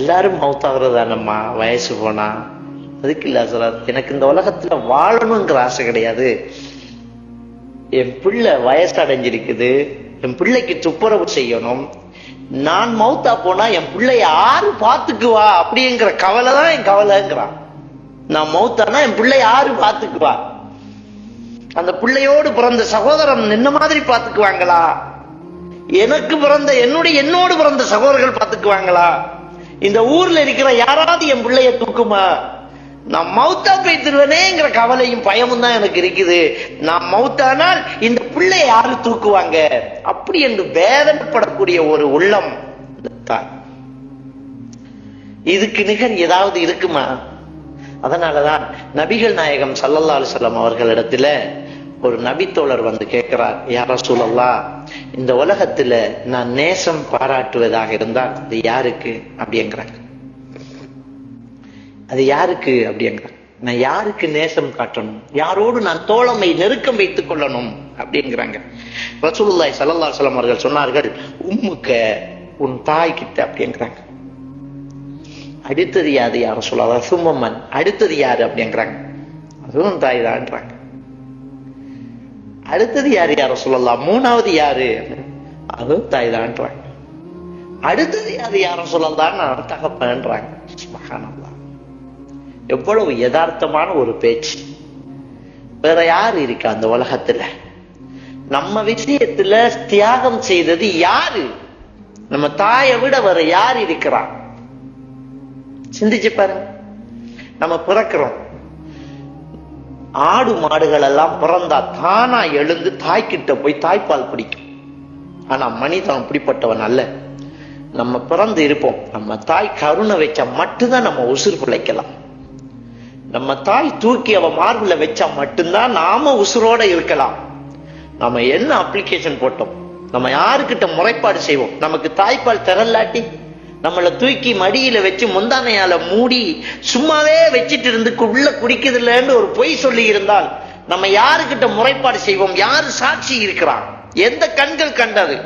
எல்லாரும் மௌத்தாகிறது தானம்மா வயசு போனா. அதுக்கு இல்ல சார் எனக்கு இந்த உலகத்துல வாழணுங்கிற ஆசை கிடையாது. என் பிள்ளை வயசு அடைஞ்சிருக்குது என் பிள்ளைக்கு துப்புரவு செய்யணும். நான் மவுத்தா போனா என் பிள்ளைய யாரு பாத்துக்குவா அப்படிங்கிற கவலை தான் என் கவலைங்கிறான். நான் மவுத்தானா என் பிள்ளை யாரு பாத்துக்குவா அந்த பிள்ளையோடு பிறந்த சகோதரன் என்ன மாதிரி பாத்துக்குவாங்களா எனக்கு பிறந்த என்னுடைய என்னோடு பிறந்த சகோதரர்கள் பாத்துக்குவாங்களா இந்த ஊர்ல இருக்கிற யாராவது என் பிள்ளைய தூக்குமா? நான் மௌத்தா பேத்துருவனேங்கிற கவலையும் பயமும் தான் எனக்கு இருக்குது. நான் மௌத்தானால் இந்த பிள்ளை யாரு தூக்குவாங்க? அப்படி என்று வேதனைப்படக்கூடிய ஒரு உள்ளம் தான் இதுக்கு நிகர் ஏதாவது இருக்குமா? அதனாலதான் நபிகள் நாயகம் சல்லல்லா அலுவலம் அவர்களிடத்துல ஒரு நபித்தோழர் வந்து கேட்கிறார் யார சூழல்லா இந்த உலகத்துல நான் நேசம் பாராட்டுவதாக இருந்தால் அது யாருக்கு அப்படிங்கிறாங்க அது யாருக்கு அப்படிங்கிறாங்க நான் யாருக்கு நேசம் காட்டணும்? யாரோடு நான் தோழமை நெருக்கம் வைத்துக் கொள்ளணும்? அப்படிங்கிறாங்க. ரசூலுல்லாய் சல்லல்லா சலம் அவர்கள் சொன்னார்கள் உம்முக்க உன் தாய் கிட்ட அப்படிங்கிறாங்க. அடுத்தது யாரு? யார சொல்லாத சும்மம்மன் அடுத்தது யாரு அப்படிங்கிறாங்க. அதுவும் தாய் தான்றாங்க அடுத்தது யாரு? யார சொல்லலாம் மூணாவது யாரு? அதுவும் தாய் தான்றாங்க அடுத்தது யாரு? யார சொல்லலாம் தகப்பன்றாங்க. சுபஹானல்லாஹ். எவ்வளவு யதார்த்தமான ஒரு பேச்சு. வேற யார் இருக்கா அந்த உலகத்துல? நம்ம விஷயத்துல தியாகம் செய்தது யாரு? நம்ம தாயை விட வேற யார் இருக்கிறான் சிந்திச்சு பாருங்க. நம்ம பிறக்கிறோம். ஆடு மாடுகள் எல்லாம் பிறந்தா தானா எழுந்து தாய்கிட்ட போய் தாய்ப்பால் குடிக்கும் ஆனா மனிதன் அப்படிப்பட்டவன் அல்ல. நம்ம பிறந்து இருப்போம். நம்ம தாய் கருணை வச்சா மட்டும்தான் நம்ம உசுர் பிழைக்கலாம். நம்ம தாய் தூக்கி அவ மார்பில் வச்சா மட்டும்தான் நாம உசுரோட இருக்கலாம். நம்ம என்ன அப்ளிகேஷன் போட்டோம்? நம்ம யாருக்கிட்ட முறைப்பாடு செய்வோம்? நமக்கு தாய்ப்பால் திரளாட்டி நம்மளை தூக்கி மடியில வச்சு முந்தானையால மூடி சும்மாவே வச்சிட்டு இருந்து உள்ள குடிக்குதுலன்னு ஒரு பொய் சொல்லி இருந்தால் நம்ம யாருக்கிட்ட முறைப்பாடு செய்வோம்? யாரு சாட்சி இருக்கிறான்? எந்த கண்கள் கண்டது?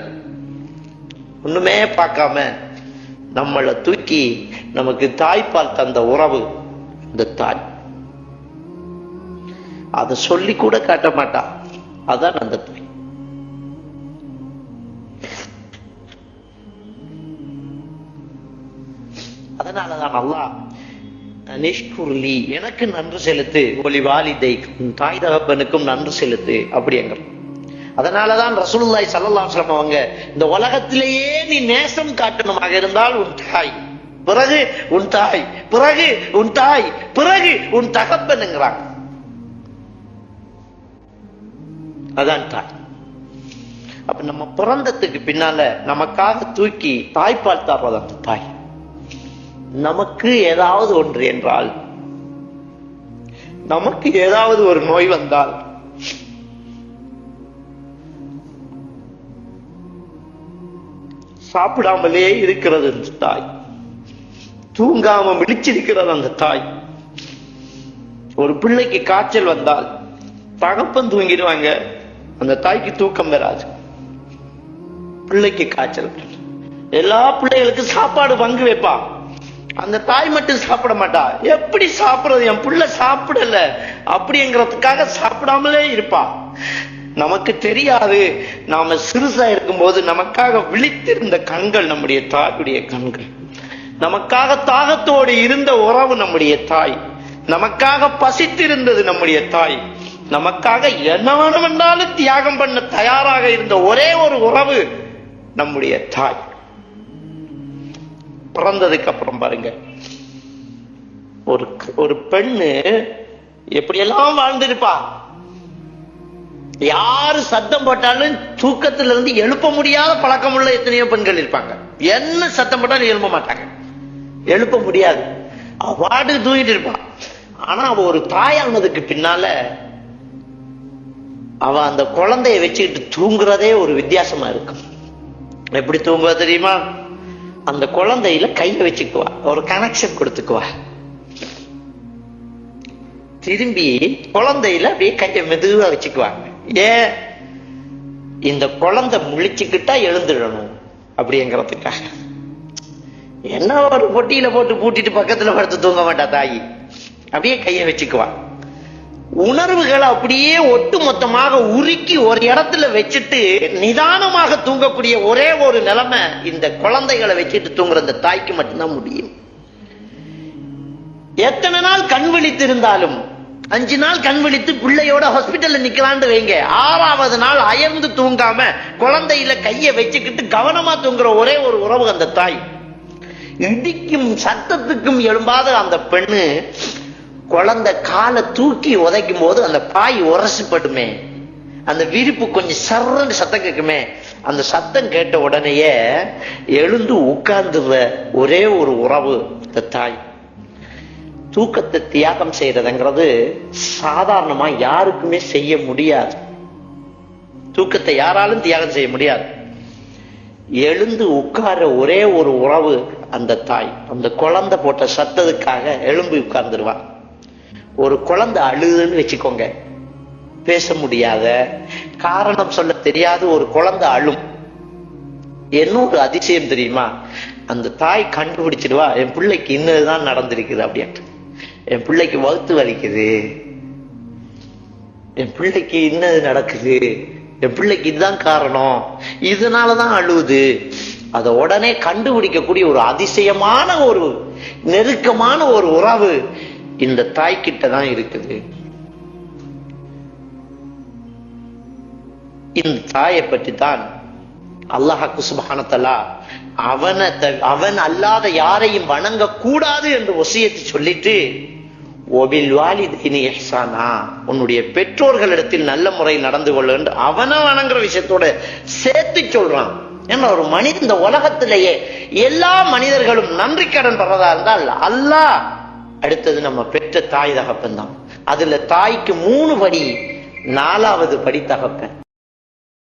ஒண்ணுமே பார்க்காம நம்மளை தூக்கி நமக்கு தாய்ப்பால் தந்த உறவு இந்த தாய். அதை சொல்லி கூட காட்ட மாட்டா. அதான் அந்த தாய். அதனாலதான் அல்லாஹ் நிஷ்குர்லி எனக்கு நன்றி செலுத்து. ஒளி வாலிதை உன் தாய் தகப்பனுக்கும் நன்றி செலுத்து. அப்படிங்கிற அதனாலதான் ரசூலுல்லாய் ஸல்லல்லாஹு அலைஹி அவங்க இந்த உலகத்திலேயே நீ நேசம் காட்டணுமாக இருந்தால் உன் தாய் பிறகு உன் தாய் பிறகு உன் தாய் பிறகு உன் தகப்பனுங்கிறாங்க அதான் தாய். அப்ப நம்ம பிறந்ததுக்கு பின்னால நமக்காக தூக்கி தாய்ப்பால் தாப்பதான் தாய்? நமக்கு ஏதாவது ஒன்று என்றால் நமக்கு ஏதாவது ஒரு நோய் வந்தால் சாப்பிடாமலே இருக்கிறது அந்த தாய். தூங்காம விழிச்சிருக்கிறது அந்த தாய். ஒரு பிள்ளைக்கு காய்ச்சல் வந்தால் தகப்பன் தூங்கிடுவாங்க. அந்த தாய்க்கு தூக்கம் வராது. பிள்ளைக்கு காய்ச்சல் எல்லா பிள்ளைகளுக்கும் சாப்பாடு பங்கு வைப்பா அந்த தாய் மட்டும் சாப்பிட மாட்டா. எப்படி சாப்பிடுறது? என் புள்ள சாப்பிடல. அப்படிங்கிறதுக்காக சாப்பிடாமலே இருப்பா. நமக்கு தெரியாது. நாம சிறுசா இருக்கும்போது நமக்காக விழித்திருந்த கண்கள் நம்முடைய தாயுடைய கண்கள். நமக்காக தாகத்தோடு இருந்த உறவு நம்முடைய தாய். நமக்காக பசித்திருந்தது நம்முடைய தாய். நமக்காக என்ன வேண்டாலும் தியாகம் பண்ண தயாராக இருந்த ஒரே ஒரு உறவு நம்முடைய தாய். பிறந்ததுக்கு அப்புறம் பாருங்க. ஒரு ஒரு பெண்ணு எப்படியெல்லாம் வாழ்ந்திருப்பா? யாரு சத்தம் போட்டாலும் தூக்கத்துல இருந்து எழுப்ப முடியாத பழக்கம் உள்ள எத்தனையோ பெண்கள் இருப்பாங்க. என்ன சத்தம் போட்டாலும் எழுப்ப மாட்டாங்க. எழுப்ப முடியாது. அவ தூங்கிட்டு இருப்பான் ஆனா அவ ஒரு தாயானதுக்கு பின்னால அவ அந்த குழந்தைய வச்சுக்கிட்டு தூங்குறதே ஒரு வித்தியாசமா இருக்கும். எப்படி தூங்குவா தெரியுமா? அந்த குழந்தையில கைய வச்சுக்குவா. ஒரு கனெக்ஷன் கொடுத்துக்குவா. திரும்பி குழந்தையில அப்படியே கையை மெதுவா வச்சுக்குவாங்க. ஏன்? இந்த குழந்தை முழிச்சுக்கிட்டா எழுந்துடணும் அப்படிங்கிறதுக்காக. என்ன ஒரு பொட்டியில போட்டு பூட்டிட்டு பக்கத்துல படுத்து தூங்க மாட்டா தாயி? அப்படியே கையை வச்சுக்குவா. உணர்வுகளை அப்படியே ஒட்டு மொத்தமாக உருக்கி ஒரு இடத்துல வச்சுட்டு நிதானமாக தூங்கக்கூடிய ஒரே ஒரு நிலைமை இந்த குழந்தைகளை வச்சுட்டு தூங்குற இந்த தாய்க்கு மட்டும்தான் முடியும். எத்தனை நாள் கண் விழித்து இருந்தாலும் அஞ்சு நாள் கண் விழித்து பிள்ளையோட ஹாஸ்பிட்டல்ல நிக்கலான்னு வைங்க. ஆறாவது நாள் அயர்ந்து தூங்காம குழந்தையில கைய வச்சுக்கிட்டு கவனமா தூங்குற ஒரே ஒரு உறவு அந்த தாய். இடிக்கும் சத்தத்துக்கும் எழும்பாத அந்த பெண்ணு குழந்தை காலை தூக்கி உதைக்கும் போது அந்த பாய் உரசுப்படுமே அந்த விரிப்பு கொஞ்சம் சர்றன்னு சத்தம் கேட்குமே. அந்த சத்தம் கேட்ட உடனேயே எழுந்து உட்கார்ந்துற ஒரே ஒரு உறவு இந்த தாய். தூக்கத்தை தியாகம் செய்யறதுங்கிறது சாதாரணமா யாருக்குமே செய்ய முடியாது. தூக்கத்தை யாராலும் தியாகம் செய்ய முடியாது. எழுந்து உட்கார ஒரே ஒரு உறவு அந்த தாய். அந்த குழந்தை போட்ட சத்தத்துக்காக எழும்பி உட்கார்ந்துருவான் ஒரு குழந்தை அழுதுன்னு வச்சுக்கோங்க. பேச முடியாத காரணம் சொல்ல தெரியாத ஒரு குழந்தை அழும். என்ன ஒரு அதிசயம் தெரியுமா? அந்த தாய் கண்டுபிடிச்சிடுவா என் பிள்ளைக்கு இன்னதுதான் நடந்திருக்குது அப்படின்ட்டு. என் பிள்ளைக்கு வகுத்து வலிக்குது. என் பிள்ளைக்கு இன்னது நடக்குது. என் பிள்ளைக்கு இதுதான் காரணம். இதனாலதான் அழுவுது. அதை உடனே கண்டுபிடிக்கக்கூடிய ஒரு அதிசயமான ஒரு நெருக்கமான ஒரு உறவு. இந்த தாய்கிட்ட தான் இருக்குது. இந்த தாயை பற்றி தான் அல்லாஹாக்கு சுபானத்தலா அவனை த- அவன் அல்லாத யாரையும் வணங்க கூடாது என்று ஒசியத்தை சொல்லிட்டு ஒபில் வாலிதினி எஹ்சானா உன்னுடைய பெற்றோர்களிடத்தில் நல்ல முறையில் நடந்து கொள்ள என்று அவனை வணங்குற விஷயத்தோட சேர்த்து சொல்றான். ஏன்னா ஒரு மனிதன் இந்த உலகத்திலேயே எல்லா மனிதர்களும் நன்றி கடன் படுறதா இருந்தால் அல்லாஹ் அடுத்தது நம்ம பெற்ற தாய் தகப்பன் தான் அதுல தாய்க்கு மூணு படி நாலாவது படி தகப்பன்.